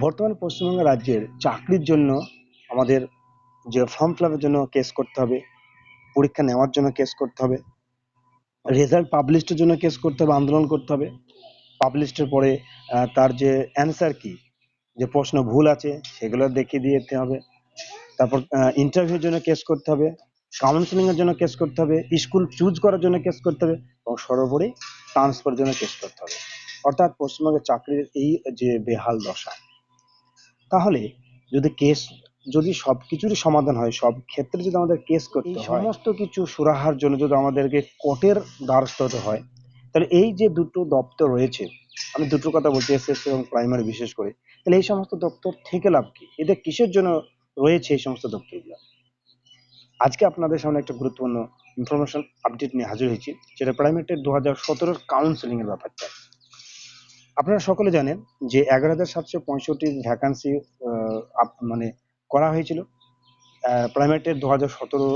বর্তমানে পশ্চিমবঙ্গ রাজ্যের চাকরির জন্য আমাদের যে ফর্ম ফিল জন্য কেস করতে হবে, পরীক্ষা নেওয়ার জন্য কেস করতে হবে রেজাল্ট পাবলিশের জন্য কেস করতে হবে, আন্দোলন করতে হবে। পাবলিশের পরে তার যে অ্যান্সার কি, যে প্রশ্ন ভুল আছে, সেগুলো দেখিয়ে দিতে হবে। তারপর ইন্টারভিউর জন্য কেস করতে হবে কাউন্সিলিং এর জন্য কেস করতে হবে স্কুল চুজ করার জন্য কেস করতে হবে এবং সর্বোপরি ট্রান্সফার জন্য কেস করতে হবে। অর্থাৎ পশ্চিমবঙ্গের চাকরির এই যে বেহাল দশা। তাহলে যদি কেস যদি সবকিছুরই সমাধান হয় সব ক্ষেত্রে যদি আমাদের কেস করতে হয় সমস্ত কিছু সুরাহার জন্য যদি আমাদেরকে কোর্টের দ্বারস্থ হতে হয় তাহলে এই যে দুটো দপ্তর রয়েছে আমি দুটো কথা বলছি এসএসসি এবং প্রাইমারি বিশেষ করে তাহলে এই সমস্ত দপ্তর থেকে লাভ কি? এদের কিসের জন্য রয়েছে এই সমস্ত দপ্তরগুলো? আজকে আপনাদের সামনে একটা গুরুত্বপূর্ণ ইনফরমেশন আপডেট নিয়ে হাজির হয়েছি যেটা প্রাইমেটের দু হাজার সতেরোর কাউন্সিলিং এর ব্যাপারটা। আপনারা সকলে জানেন যে এগারো হাজার সাতশো পঁয়ষট্টি ভ্যাকান্সি মানে করা হয়েছিল। প্রাইমেটের দু হাজার সতেরো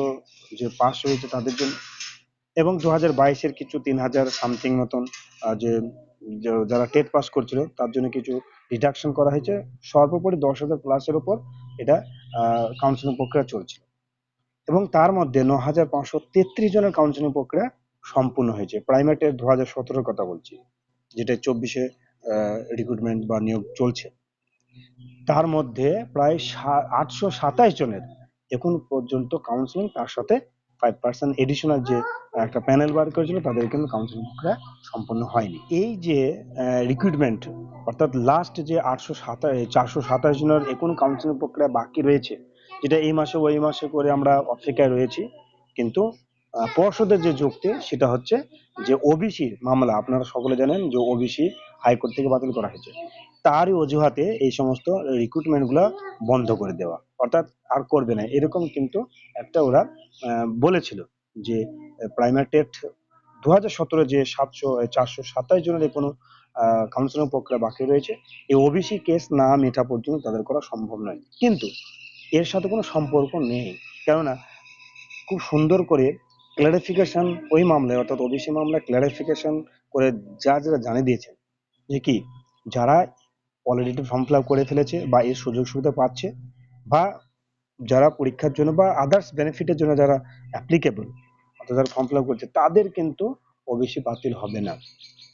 যে পাস হয়েছে তাদের জন্য এবং দু হাজার বাইশের কিছু তিন হাজার সামথিং মতন যে যারা টেট পাস করছিল তার জন্য কিছু ডিডাকশন করা হয়েছে। সর্বোপরি দশ হাজার প্লাসের ওপর এটা কাউন্সিলিং প্রক্রিয়া চলছিল। এবং তার মধ্যে ন হাজার পাঁচশো তেত্রিশ জনের কাউন্সিলিং প্রক্রিয়া সম্পূর্ণ হয়েছে। প্রাইমেটের দু হাজার সতেরোর কথা বলছি, যেটা চব্বিশে রিক্রুটমেন্ট বা নিয়োগ চলছে। তার মধ্যে প্রায় আটশো সাতাশ জনের এখন পর্যন্ত কাউন্সিলিং তার সাথে ফাইভ পার্সেন্ট এডিশনাল যে একটা প্যানেল বার করেছিল, তাদের কিন্তু কাউন্সিলিং প্রক্রিয়া সম্পন্ন হয়নি। এই যে রিক্রুটমেন্ট অর্থাৎ লাস্ট যে আটশো সাতাশ চারশো সাতাশ জনের এখন কাউন্সিলিং প্রক্রিয়া বাকি রয়েছে, যেটা এই মাসে, ওই মাসে করে আমরা অপেক্ষায় রয়েছি, কিন্তু পর্ষদের যে যুক্তি, সেটা হচ্ছে যে ওবিসি মামলা, আপনারা সকলে জানেন যে ওবিসি হাইকোর্ট থেকে বাতিল করা হয়েছে। তারই অজুহাতে এই সমস্ত রিক্রুটমেন্টগুলা বন্ধ করে দেওয়া। অর্থাৎ আর করবে না। এরকম কিন্তু একটা ওরা বলেছিল যে প্রাইমারি টেট দু হাজার সতেরো যে সাতশো চারশো সাতাশ জনের কোনো কাউন্সিলিং প্রক্রিয়া বাকি রয়েছে, এই ওবিসি কেস না মেটা পর্যন্ত তাদের করা সম্ভব নয়। কিন্তু এর সাথে কোনো সম্পর্ক নেই। কেননা, খুব সুন্দর করে ক্লারিফিকেশন ওই মামলায়, অর্থাৎ ওবিসি মামলায় ক্লারিফিকেশন করে যা যারা জানিয়ে দিয়েছেন যে কি যারা অলরেডি ফর্ম ফিল করে ফেলেছে বা এর সুযোগ সুবিধা পাচ্ছে বা যারা পরীক্ষার জন্য বা আদার্স বেনিফিটের জন্য যারা অ্যাপ্লিকেবল অর্থাৎ যারা ফর্ম ফিল করছে, তাদের কিন্তু ওবিসি বাতিল হবে না।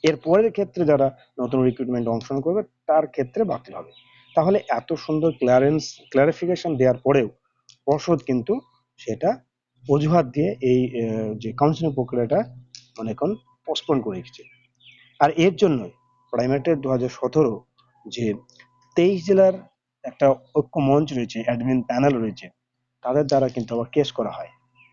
এর পরের ক্ষেত্রে যারা নতুন রিক্রুটমেন্ট অংশগ্রহণ করবে, তার ক্ষেত্রে বাতিল হবে। তাহলে এত সুন্দর ক্লিয়ারেন্স ক্লারিফিকেশন দেওয়ার পরেও পর্ষদ কিন্তু সেটা অজুহাত দিয়ে এই যে কাউন্সিলিং প্রক্রিয়াটা মানে এখন পোস্টপোন করে রেখেছে। আর এর জন্যই প্রাইমেটের দু হাজার সতেরো যে তেইশ জেলার একটা ঐক্য মঞ্চ রয়েছে অ্যাডমিন প্যানেল রয়েছে, তাদের দ্বারা কিন্তু আবার কেস করা হয়।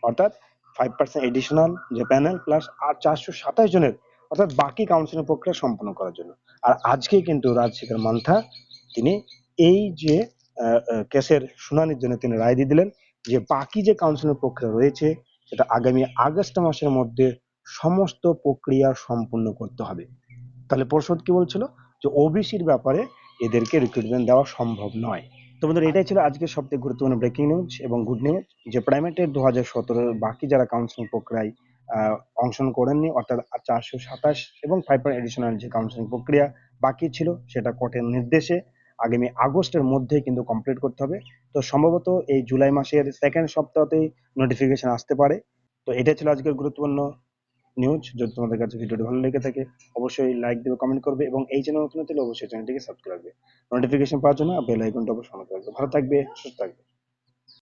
অর্থাৎ ফাইভ পার্সেন্ট এডিশনাল যে প্যানেল প্লাস আর চারশো সাতাশ জনের, অর্থাৎ বাকি কাউন্সিলিং প্রক্রিয়া সম্পন্ন করার জন্য। আর আজকে কিন্তু রাজশেখর মান্থা, তিনি এই যে কেসের শুনানির জন্য তিনি রায় দিয়ে দিলেন। যে বাকি যে কাউন্সিলিং প্রক্রিয়া রয়েছে, সেটা আগামী আগস্ট মাসের মধ্যে সমস্ত প্রক্রিয়া সম্পূর্ণ করতে হবে। তাহলে পর্ষদ কি বলছিল? যে ওবিসির ব্যাপারে এদেরকে রিক্রুটমেন্ট দেওয়া সম্ভব নয়। তো বন্ধুরা, এটাই ছিল আজকের সবথেকে গুরুত্বপূর্ণ ব্রেকিং নিউজ এবং গুড নিউজ যে প্রাইমেটের দু হাজার বাকি যারা কাউন্সিলিং প্রক্রিয়ায় অংশগ্রহণ করেননি, অর্থাৎ চারশো সাতাশ এবং ফাইভ এডিশনাল যে কাউন্সিলিং প্রক্রিয়া বাকি ছিল, সেটা কোর্টের নির্দেশে আগামী আগস্টের মধ্যে কিন্তু কমপ্লিট করতে হবে। তো সম্ভবত এই জুলাই মাসের সেকেন্ড সপ্তাহতেই নোটিফিকেশন আসতে পারে। তো এটা ছিল আজকের গুরুত্বপূর্ণ নিউজ যদি তোমাদের কাছে ভিডিওটি ভালো লেগে থাকে, অবশ্যই লাইক দেবে কমেন্ট করবে এবং এই চ্যানেল নতুন হলে অবশ্যই চ্যানেলটিকে সাবস্ক্রাইব করবে। নোটিফিকেশন পাওয়ার জন্য বেল আইকনটা অবশ্যই অন রাখবে। ভালো থাকবে, সুস্থ থাকবে।